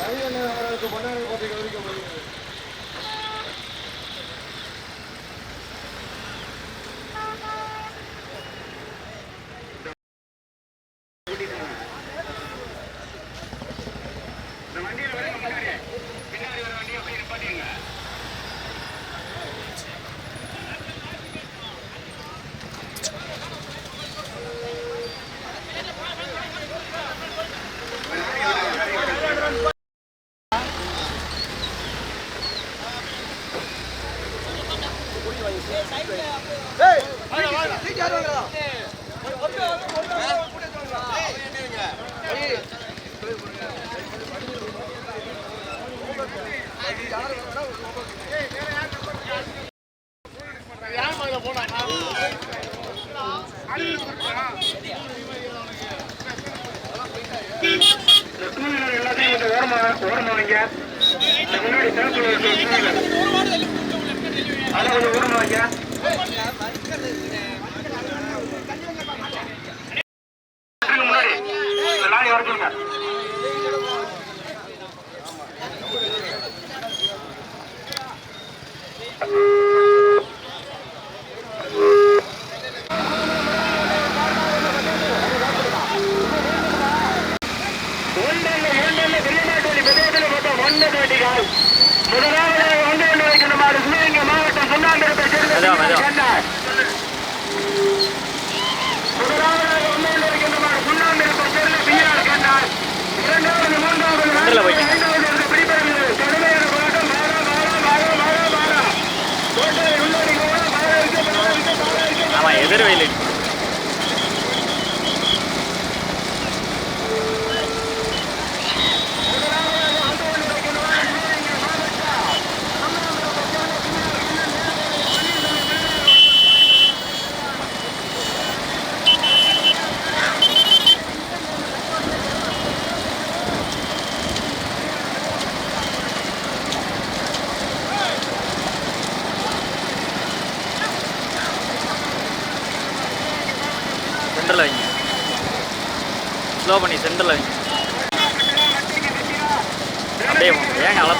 ரவி அண்ணன் அவர்களுக்கு பொன்னாடி கோட்டை ஒதுக்கப்படுகிறது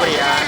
அப்படியா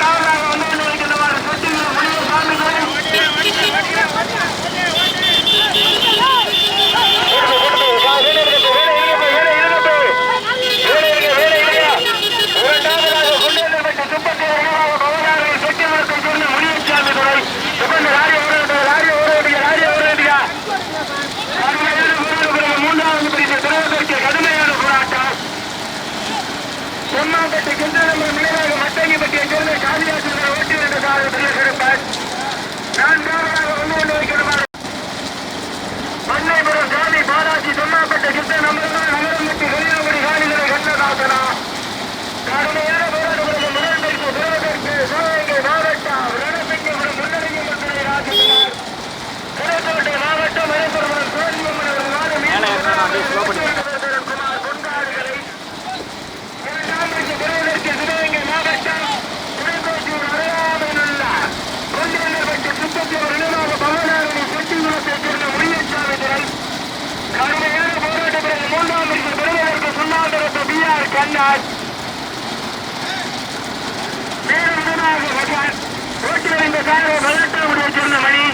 down that சம்பந்தப்பட்ட கிட்ட நம்பர்தான் நகரமுக்கு வெளியாபடி காணிகளை கண்ணதாசனா கடுமையான போராட்டங்களுக்கு முதல் பரிசு பெறுவதற்கு சிவகங்கை மாவட்டம் ரணப்பிட்டிபுரம் முன்னறிவு மக்களை ராஜினார் புதுக்கோட்டை மாவட்டம் மயிலப்புரம் சுரன்மன் அவர்கள் காலை விளையாட்டாவுடைய சொன்னமணி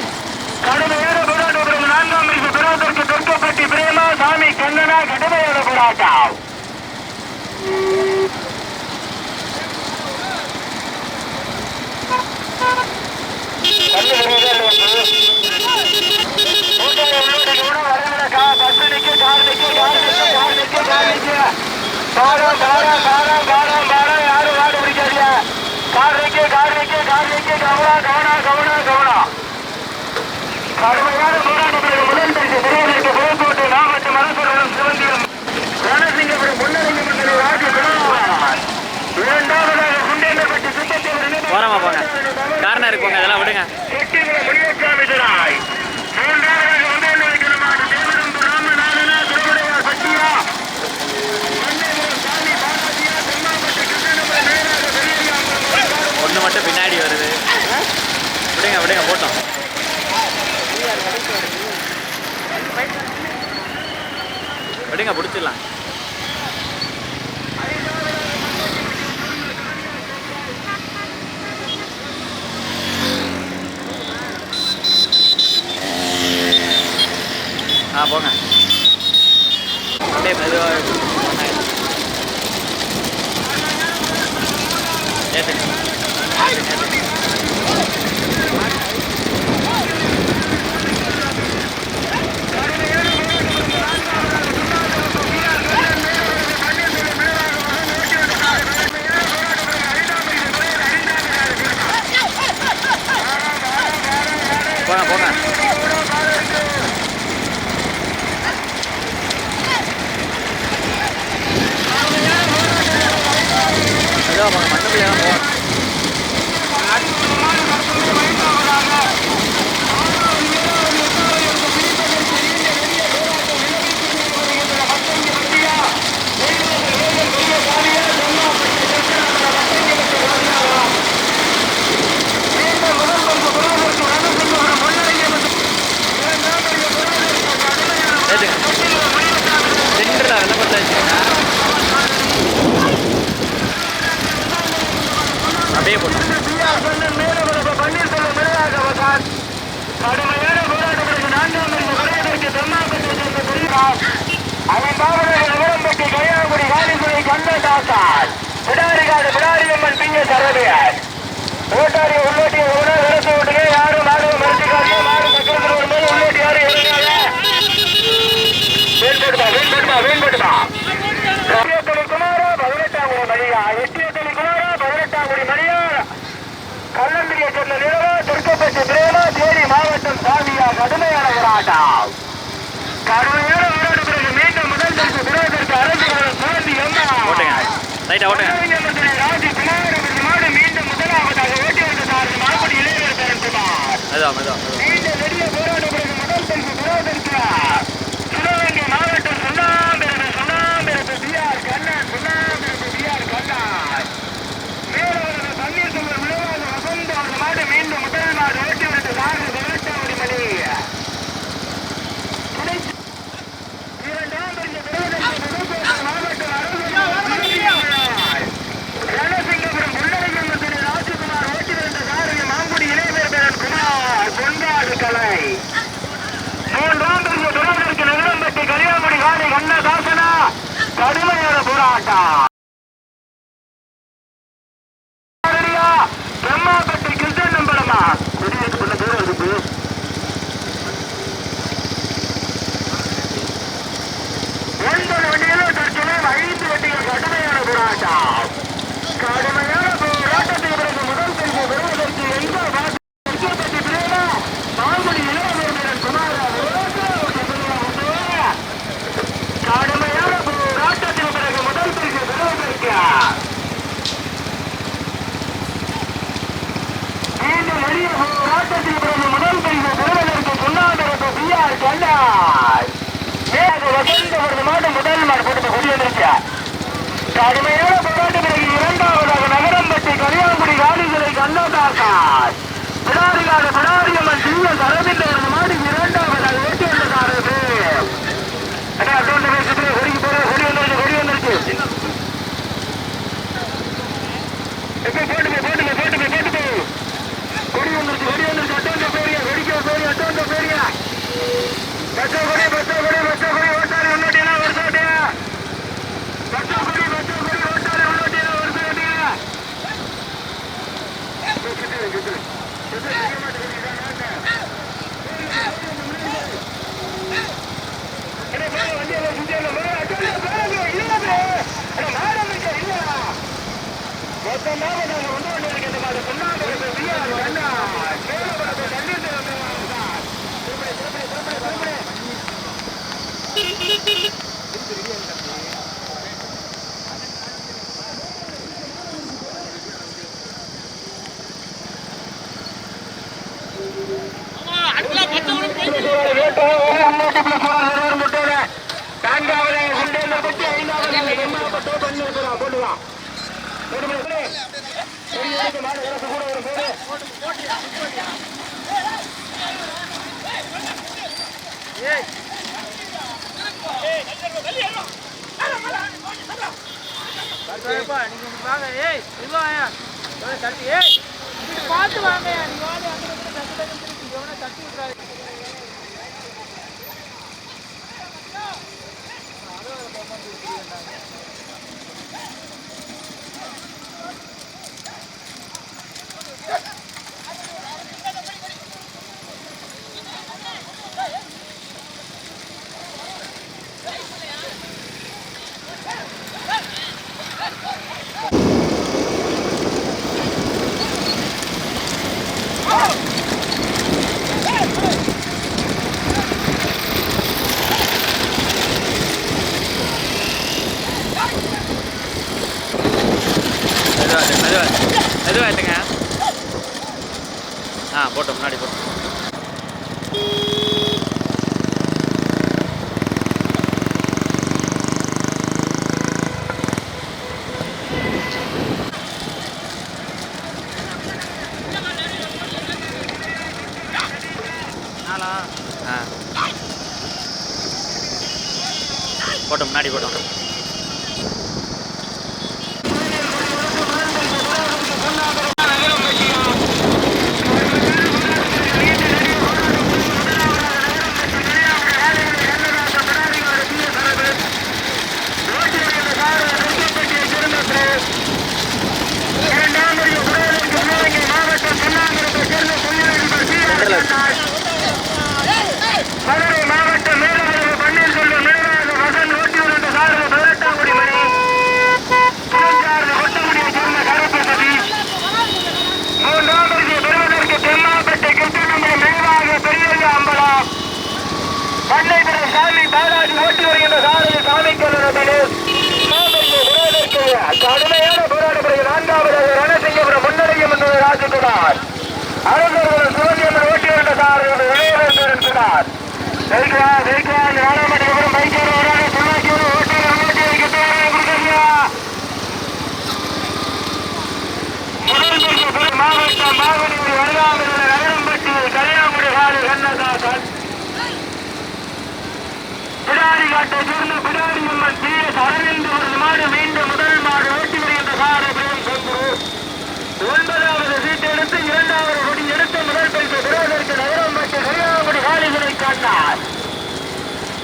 கடுமையான போராட்டம் நான்காம் மணிக்கு பெறுவதற்கு தொற்கப்பட்டி பிரேமா சாமி கண்ணனா கடுமையான போராட்டம். காரணிக்கு காரணிக்கு காரணிக்கு காரணிக்கு காரணிக்கு காரா காரா காரா கடுமையான போங்க காரணம் இருக்குங்க அதெல்லாம் விடுங்க. ஒன்று மட்டும் பின்னாடி வருது. விடுங்க விடுங்க போட்டோம். எப்படிங்க பிடிச்சிடலாம். ஆ போங்க. அப்படியே மெதுவாக ஏற்றுங்க Ponga, ponga. மாட்டான் கடுமையான வரலாறு பிறகு மீண்டும் முதல் தரப்பு விடுவதற்கு அரசு சுரந்தி ஓட்டுங்க. ரைட்டா ஓட்டுங்க. ராஜ்குமார் மாடு மீண்டும் முதலாவதாக ஓட்டி வந்த சாரதி மாப்படி இளைஞர் பெருந்துமார் அதான் அதான் Gaga. அருமையான போராட்டம் எனக்கு இரண்டாவதாக நகரம்பட்டி கலியாங்குடி காலிகளை கண்ணோட்டாக்கார் பிடாரிகாடு பார்த்து வாங்க. நீங்க வாங்க, தட்டி விட்டுறாரு எடுங்க, மெதுவா எடுங்க. மெதுவா எடுங்க ஆ போட்டோம் முன்னாடி போட்டோம் நாளா? ஆ போட்டோம் முன்னாடி போட்டோம் பண்ணைபுரம் சாமி பாலாஜி ஓட்டி வருகின்ற சாரதி சாமி கல்லூரி கடுமையான போராட்டப்படுகிற நான்காவது ரணசிங்கபுரம் முன்னடையும் என்பது ராஜகுமார் அரசர்கள் சிவஜியம்மன் ஓட்டி வருகின்ற சாரதி விளையாட்டு இருக்கிறார். ஜெயிக்குவா ஜெயிக்குவா இந்த பைக்கோடு வராது புல்லாக்கியோடு ஓட்டி அம்மட்டி வைக்க கொடுக்கறியா முதல் மாவட்டம் வருகாமல் நகரம்பட்டி கல்யாணமுடி காடு கண்ணதாசன். பிடாரி காட்டை சேர்ந்த பிடாரி அம்மன் கீழே எஸ் அரவிந்த் அவரது மாடு மீண்டும் முதல் மாடு ஓட்டி வருகின்ற காடு பிரேம் சந்துரு ஒன்பதாவது சீட்டை எடுத்து இரண்டாவது கொடி எடுத்து முதல் பரிசு பெறுவதற்கு நகரம்பட்டி கல்யாணமுடி காளிகளை காட்டார்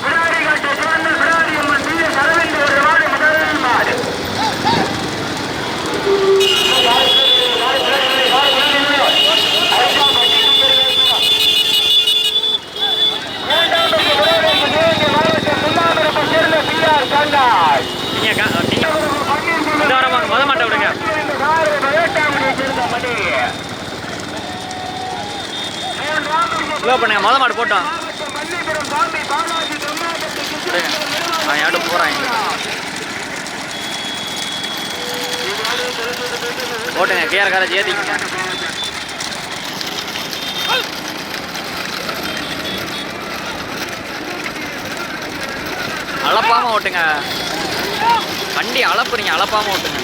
பிடாரி காட்டை சேர்ந்த பிடாரி அம்மன் சி எஸ் அரவிந்த் அவரது மாடு முதல் மாடு நீங்க கா- நீங்க இந்த வாரம் வாங்க, முத மாட்டை விடுங்க ஸ்லோ பண்ணுங்க. மொதல் மாடு போட்டோம். அவன் யாரும் போகிறான் போட்டுங்க. கேஆர் காலேஜ் ஏற்றிக்கங்க அளப்பாம ஓட்டுங்க. வண்டி அளப்புறீங்க அளப்பாம ஓட்டுங்க.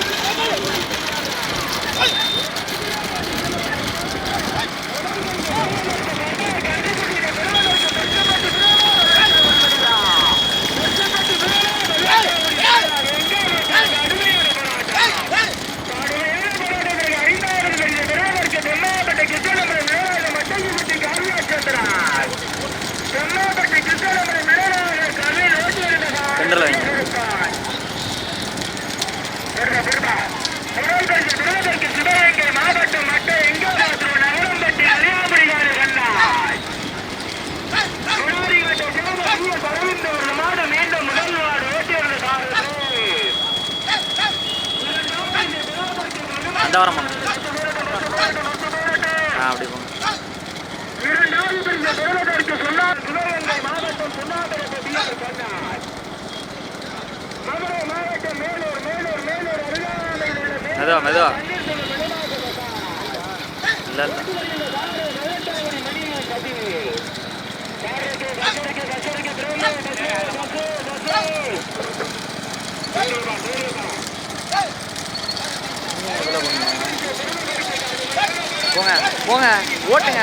சென்டரில் வைங்க மாவட்டம் மக்கள் எங்கே நகரம்பட்டி அலியாபுரிகாரு கண்ணா மாதம் மீண்டும் முதல் வார்டு ஓட்டியவர்கள் அந்த மாவட்டம் சுண்ணாம்பரப்பட்டியில் சொன்னார் மெதுவா மெதுவா இல்லை இல்லை போங்க போங்க ஓட்டுங்க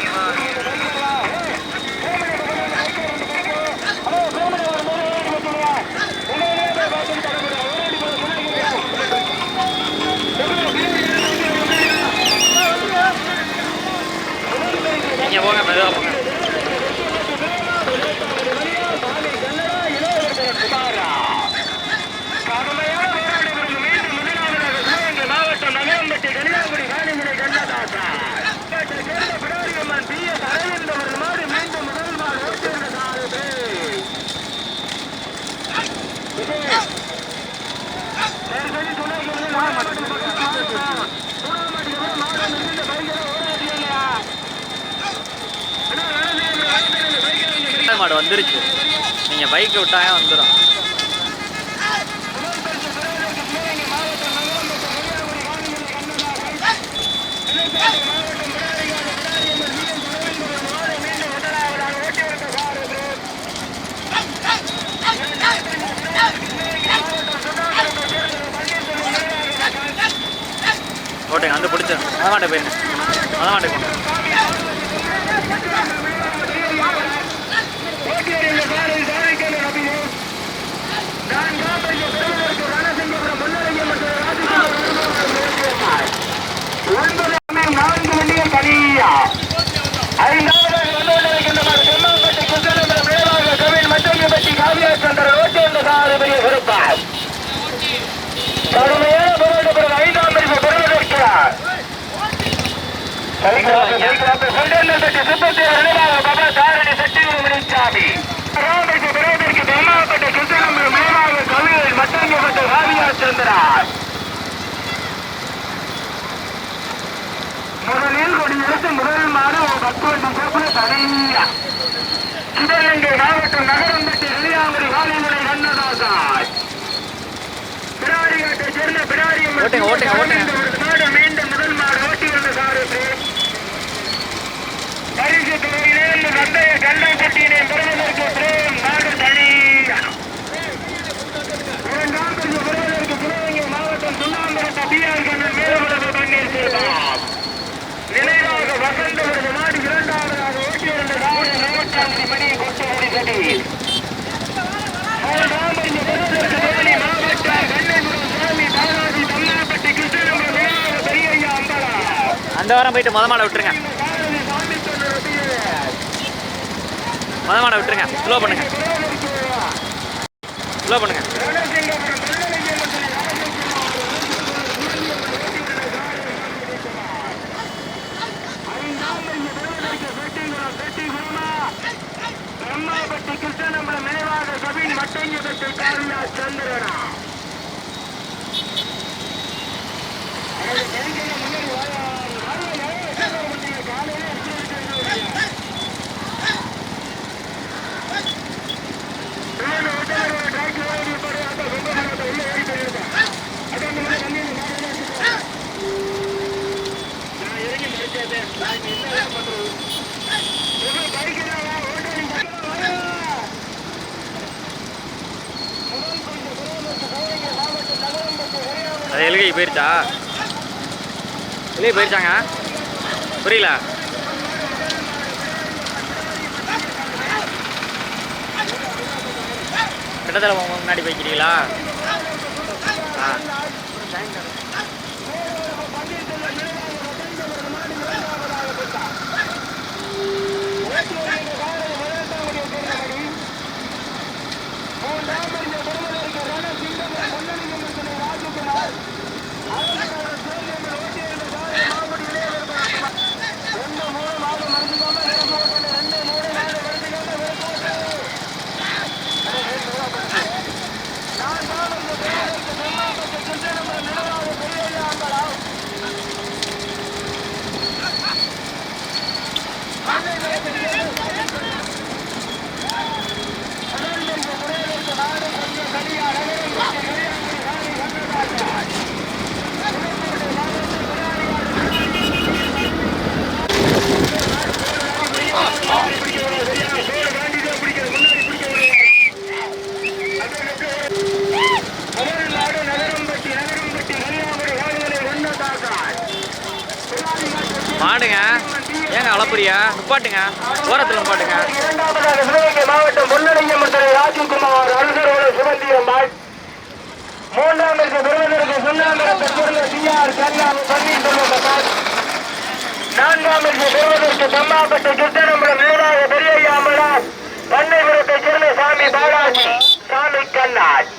நீங்கள் போங்க மெதுவாக போங்க கடுமையான போராட்டங்களுக்கு மீண்டும் முதலாவதாக சிவகங்கை மாவட்டம் நகரம்பட்டி கன்னியாகுமரி காணிமனை கண்ணதாசா இவற்றைச் சேர்ந்த பிடாரியம்மன் பி எஸ் அரவிந்த் அவர்கள் மாடு மீண்டும் முதல் நாள் ஓட்டியிருந்த சாரதி சரி சொல்லுங்கள் மாவட்டம் சூடாமட்டி மாடு மிகுந்த பயங்கர ஓராட்டியா ரெண்டாவது மாடு வந்துருச்சு. நீங்கள் பைக் விட்டாங்க வந்துடும் ஓட்டுங்க வந்து பிடிச்சி மொத மாட்டை போயிருங்க. மொத மாட்டை போங்க நான்கு மணியும் தனியா ஐந்தாவது வந்துகொண்டிருக்கின்றனர் செம்மம்பட்டி குசலம்பரம் மேலாக கவின் மச்சங்கப்பட்டி காவியாச்சந்திரன் ஓட்டி என்ற சாரதியை விருப்பார் கடுமையான போராட்டப்படும் ஐந்தாம் பிரிவு பெறுவதற்கிறார் முதலில் கொடியெடுத்து முதல் மாதம் ஒரு பத்து வண்டி சேர்ப்பு தனியா. சிவகங்கை மாவட்டம் நகரம்பட்டி வெளியாமரி வாலிமுனை கண்ணதாசாய் பிடாரியாட்டை சேர்ந்த பிடாரியம் ஓட்டுங்க, ஓட்டுங்க, ஓட்டுங்க. மாடு மீண்டும் முதல் மாடு ஓட்டி வந்த சாரதி பரிசு துறையிலே இந்த நந்தைய கண்ணம்பட்டியினை பெறுவதற்கு பிரேம் நாடு தனியா இரண்டாம் பரிசு பெறுவதற்கு சிவகங்கை மாவட்டம் சுண்ணாம்பரத்த பிஆர் கண்ணன் மேலவரது பன்னீர் செல்வம் நினைவாக வசந்த விருது மாடு இரண்டாவதாக ஓட்டி வந்த சாரதி நூற்றாண்டு மணி கொட்டு முடிசடி மூன்றாம் பரிசு பெறுவதற்கு தேனி மாவட்டம் கண்ணபுரம் சுவாமி பாலாஜி தம்மாப்பட்டி கிருஷ்ணபுரம் விநாயக பெரியய்யா அம்பலா இந்த வாரம் போயிட்டு மொத மாடை விட்டுருங்க. மொத மாடை விட்டுருங்க. ஸ்லோ பண்ணுங்க. ஸ்லோ பண்ணுங்க. பிரம்மாபட்டி கிருஷ்ணபுரம் நினைவாக கவின் மட்டஞ்சபட்டி சந்திரனா அது எழுகி போயிருச்சா? எலுகை போயிருச்சாங்க? புரியல. கிட்டத்தில் முன்னாடி போய்க்கிறீங்களா? ஆ. மாடுங்க. ஏங்க அளப்புறியா? நிப்பாட்டுங்க. ஓரத்தில் நிப்பாட்டுங்க. இரண்டாவதாக சிவகங்கை மாவட்டம் முன்னணியம்மன் ராஜ்குமார் அருகரோட சிவந்தி மூன்றாம் மூன்றாமிற்கு பெறுவதற்கு சுண்ணாமிரத்த பொருள் சிஆர் கண்ணா பன்னீர்செல்வம். அம்மாள் நான்காமிற்கு பெறுவதற்கு தம்மாப்பட்டு கிருஷ்ணனம்பலம் வீராக பெரியய்யா சேர்ந்த சாமி பாலாஜி சாமி கண்ணாஜ்